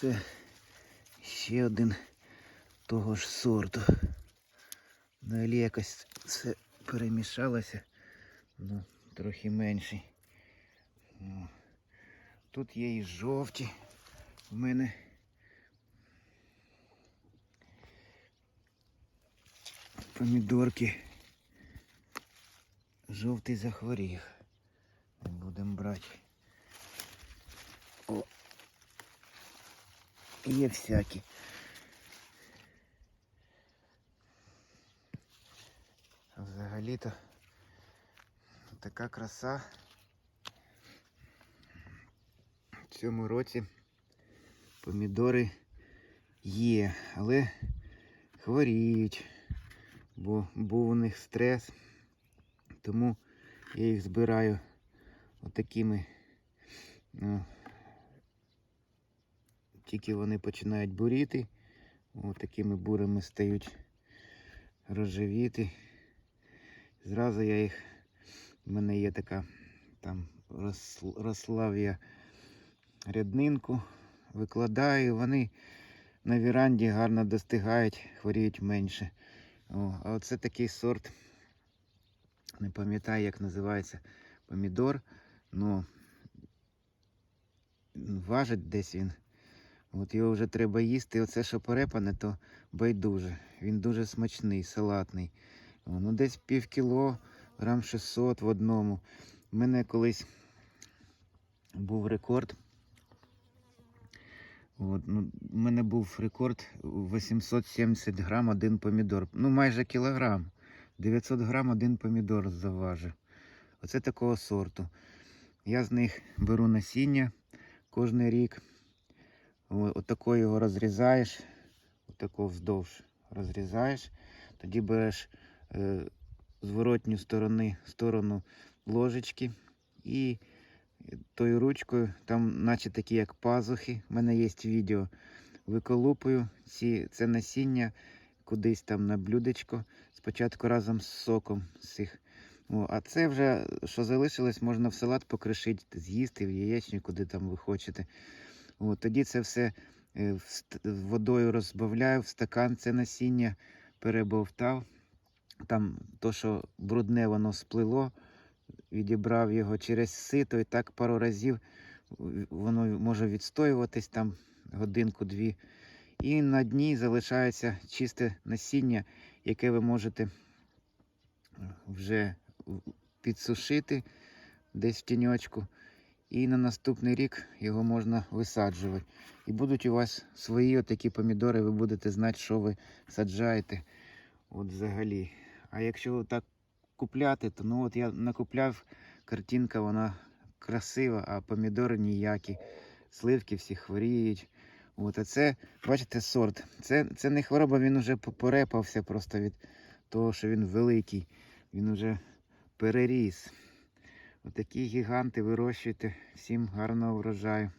Це ще один того ж сорту. Далі якось все перемішалося, ну, трохи менший. Тут є і жовті в мене. Помідорки. Жовтий захворів. Будемо брати. О. Є всякі. Взагалі-то така краса в цьому році помідори є, але хворіють, бо був у них стрес, тому я їх збираю отакими, ну, тільки вони починають буріти, отакими бурами стають розживіти. Зразу я їх, в мене є така там рос- рослав я ряднинку, викладаю, вони на віранді гарно достигають, хворіють менше. О, а оце такий сорт, не пам'ятаю, як називається помідор, ну важить десь він. От його вже треба їсти. Оце, що перепане, то байдуже. Він дуже смачний, салатний. Ну, десь пів кіло, грам 600 в одному. У мене колись був рекорд. От, ну, у мене був рекорд 870 грам один помідор. Ну, майже кілограм. 900 грам один помідор заважив. Оце такого сорту. Я з них беру насіння кожен рік. Отако його розрізаєш, отако вздовж розрізаєш. Тоді береш е, зворотню сторони, сторону ложечки і тою ручкою, там наче такі як пазухи, в мене є відео. Виколупую ці, це насіння кудись там на блюдечко. Спочатку разом з соком цих. О, а це вже, що залишилось, можна в салат покришити, з'їсти, в яєчню, куди там ви хочете. О, тоді це все е, водою розбавляю в стакан, це насіння перебовтав. Там то, що брудне, воно сплило, відібрав його через сито і так пару разів воно може відстоюватись там годинку-дві. І на дні залишається чисте насіння, яке ви можете е, вже підсушити десь в тіньочку. І на наступний рік його можна висаджувати. І будуть у вас свої отакі помідори, ви будете знати, що ви саджаєте. От взагалі. А якщо так купляти, то ну от я накупляв, картинка вона красива, а помідори ніякі. Сливки всі хворіють. От, а це, бачите, сорт. Це, це не хвороба, він по- порепався просто від того, що він великий. Він уже переріс. Отакі гіганти вирощуйте. Всім гарного врожаю.